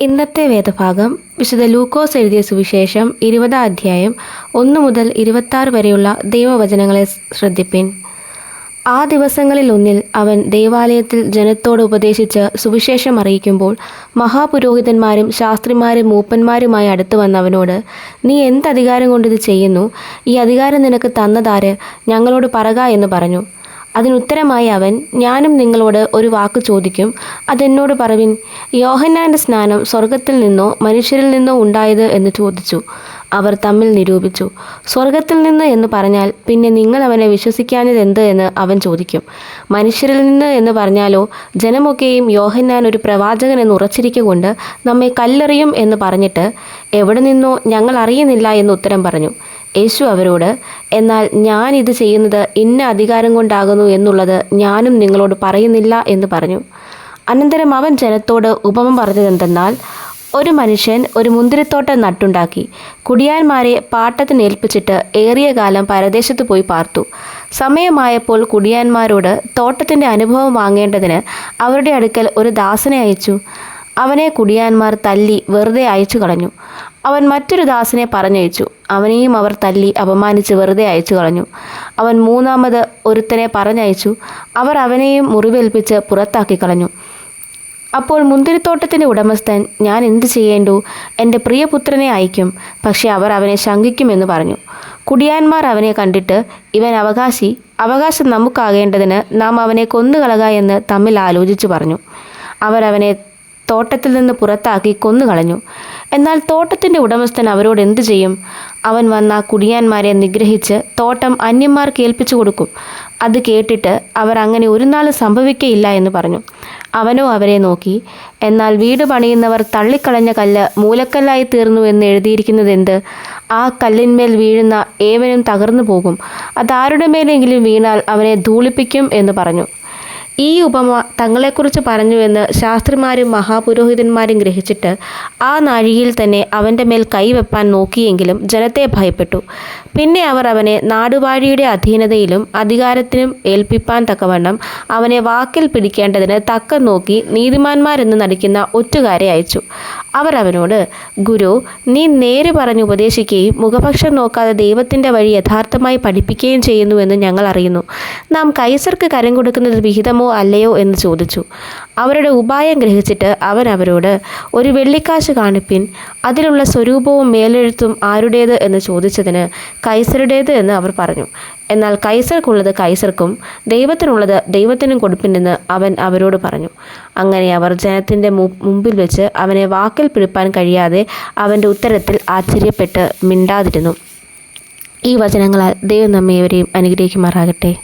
ഇന്നത്തെ വേദഭാഗം വിശുദ്ധ ലൂക്കോസ് എഴുതിയ സുവിശേഷം ഇരുപതാം അധ്യായം ഒന്ന് മുതൽ ഇരുപത്താറ് വരെയുള്ള ദൈവവചനങ്ങളെ ശ്രദ്ധിപ്പിൻ. ആ ദിവസങ്ങളിൽ ഒന്നിൽ അവൻ ദേവാലയത്തിൽ ജനത്തോട് ഉപദേശിച്ച് സുവിശേഷം അറിയിക്കുമ്പോൾ മഹാപുരോഹിതന്മാരും ശാസ്ത്രിമാരും മൂപ്പന്മാരുമായി അടുത്തു വന്നവനോട് നീ എന്ത് അധികാരം കൊണ്ടിത് ചെയ്യുന്നു? ഈ അധികാരം നിനക്ക് തന്നതാര്? ഞങ്ങളോട് പറക എന്ന് പറഞ്ഞു. അതിനുത്തരമായി അവൻ ഞാനും നിങ്ങളോട് ഒരു വാക്ക് ചോദിക്കും. അതെന്നോട് പറവിൻ യോഹന്നാന്റെ സ്നാനം സ്വർഗത്തിൽ നിന്നോ മനുഷ്യരിൽ നിന്നോ ഉണ്ടായത്? എന്ന് ചോദിച്ചു. അവർ തമ്മിൽ നിരൂപിച്ചു. സ്വർഗത്തിൽ നിന്ന്? എന്ന് പറഞ്ഞാൽ പിന്നെ നിങ്ങൾ അവനെ വിശ്വസിക്കാഞ്ഞത് എന്ത് എന്ന് അവൻ ചോദിക്കും. മനുഷ്യരിൽ നിന്ന്? എന്ന് പറഞ്ഞാലോ ജനമൊക്കെയും യോഹന്നാൻ ഒരു പ്രവാചകൻ എന്ന് ഉറച്ചിരിക്കുകൊണ്ട് നമ്മെ കല്ലെറിയും എന്ന് പറഞ്ഞിട്ട് എവിടെ നിന്നോ ഞങ്ങൾ അറിയുന്നില്ല എന്ന് ഉത്തരം പറഞ്ഞു. യേശു അവരോട് എന്നാൽ ഞാൻ ഇത് ചെയ്യുന്നത് ഇന്ന അധികാരം കൊണ്ടാകുന്നു എന്നുള്ളത് ഞാനും നിങ്ങളോട് പറയുന്നില്ല എന്ന് പറഞ്ഞു. അനന്തരം അവൻ ജനത്തോട് ഉപമം പറഞ്ഞതെന്തെന്നാൽ ഒരു മനുഷ്യൻ ഒരു മുന്തിരിത്തോട്ടം നട്ടുണ്ടാക്കി കുടിയാന്മാരെ പാട്ടത്തിന് ഏൽപ്പിച്ചിട്ട് ഏറിയ കാലം പരദേശത്ത് പോയി പാർത്തു. സമയമായപ്പോൾ കുടിയാന്മാരോട് തോട്ടത്തിന്റെ അനുഭവം വാങ്ങേണ്ടതിന് അവരുടെ അടുക്കൽ ഒരു ദാസനെ അയച്ചു. അവനെ കുടിയാന്മാർ തല്ലി വെറുതെ അയച്ചു കളഞ്ഞു അവൻ മറ്റൊരു ദാസനെ പറഞ്ഞയച്ചു. അവനെയും അവർ തല്ലി അപമാനിച്ച് വെറുതെ അയച്ചു കളഞ്ഞു. അവൻ മൂന്നാമത് ഒരുത്തനെ പറഞ്ഞയച്ചു. അവർ അവനെയും മുറിവേൽപ്പിച്ച് പുറത്താക്കി കളഞ്ഞു. അപ്പോൾ മുന്തിരിത്തോട്ടത്തിന്റെ ഉടമസ്ഥൻ ഞാൻ എന്ത് ചെയ്യേണ്ടു? എന്റെ പ്രിയപുത്രനെ അയക്കും പക്ഷേ അവർ അവനെ ശങ്കിക്കുമെന്ന് പറഞ്ഞു. കുടിയാന്മാർ അവനെ കണ്ടിട്ട് ഇവൻ അവകാശി. അവകാശം നമുക്കാകേണ്ടതിന് നാം അവനെ കൊന്നുകളക എന്ന് തമ്മിൽ ആലോചിച്ചു പറഞ്ഞു. അവരവനെ തോട്ടത്തിൽ നിന്ന് പുറത്താക്കി കൊന്നുകളഞ്ഞു. എന്നാൽ തോട്ടത്തിന്റെ ഉടമസ്ഥൻ അവരോട് എന്തു ചെയ്യും? അവൻ വന്ന കുടിയാന്മാരെ നിഗ്രഹിച്ച് തോട്ടം അന്യന്മാർക്ക് ഏൽപ്പിച്ചു കൊടുക്കും. അത് കേട്ടിട്ട് അവർ അങ്ങനെ ഒരു നാളും സംഭവിക്കയില്ല എന്ന് പറഞ്ഞു. അവനോ അവരെ നോക്കി എന്നാൽ വീട് പണിയുന്നവർ തള്ളിക്കളഞ്ഞ കല്ല് മൂലക്കല്ലായി തീർന്നു എന്ന് എഴുതിയിരിക്കുന്നത് എന്ത് ആ കല്ലിന്മേൽ വീഴുന്ന ഏവനും തകർന്നു പോകും. അതാരുടെ മേലെങ്കിലും വീണാൽ അവനെ ധൂളിപ്പിക്കും എന്ന് പറഞ്ഞു. ഈ ഉപമ തങ്ങളെക്കുറിച്ച് പറഞ്ഞുവെന്ന് ശാസ്ത്രിമാരും മഹാപുരോഹിതന്മാരും ഗ്രഹിച്ചിട്ട് ആ നാഴികയിൽ തന്നെ അവന്റെ മേൽ കൈവെപ്പാൻ നോക്കിയെങ്കിലും ജനത്തെ ഭയപ്പെട്ടു. പിന്നെ അവർ അവനെ നാടുവാഴിയുടെ അധീനതയിലും അധികാരത്തിനും ഏൽപ്പിപ്പാൻ തക്കവണ്ണം അവനെ വാക്കിൽ പിടിക്കേണ്ടതിന് തക്ക നോക്കി നീതിമാന്മാരെന്ന് നടിക്കുന്ന ഒറ്റുകാരെ അയച്ചു. അവർ അവനോട് ഗുരു നീ നേരെ പറഞ്ഞു ഉപദേശിക്കുകയും മുഖപക്ഷം നോക്കാതെ ദൈവത്തിന്റെ വഴി യഥാർത്ഥമായി പഠിപ്പിക്കുകയും ചെയ്യുന്നുവെന്ന് ഞങ്ങൾ അറിയുന്നു. നാം കൈസർക്ക് കരം കൊടുക്കുന്നത് വിഹിതമോ അല്ലയോ എന്ന് ചോദിച്ചു. അവരുടെ ഉപായം ഗ്രഹിച്ചിട്ട് അവൻ അവരോട് ഒരു വെള്ളിക്കാശ് കാണിപ്പിൻ. അതിലുള്ള സ്വരൂപവും മേലെഴുത്തും ആരുടേത്? എന്ന് ചോദിച്ചതിന് കൈസറുടേത് എന്ന് അവർ പറഞ്ഞു. എന്നാൽ കൈസർക്കുള്ളത് കൈസർക്കും ദൈവത്തിനുള്ളത് ദൈവത്തിനും കൊടുപ്പിനെന്ന് അവൻ അവരോട് പറഞ്ഞു. അങ്ങനെ അവർ ജനത്തിന്റെ മുമ്പിൽ വെച്ച് അവനെ വാക്കിൽ പിടിപ്പാൻ കഴിയാതെ അവന്റെ ഉത്തരത്തിൽ ആശ്ചര്യപ്പെട്ട് മിണ്ടാതിരുന്നു. ഈ വചനങ്ങളാൽ ദൈവം നമ്മേവരെയും അനുഗ്രഹിക്കുമാറാകട്ടെ.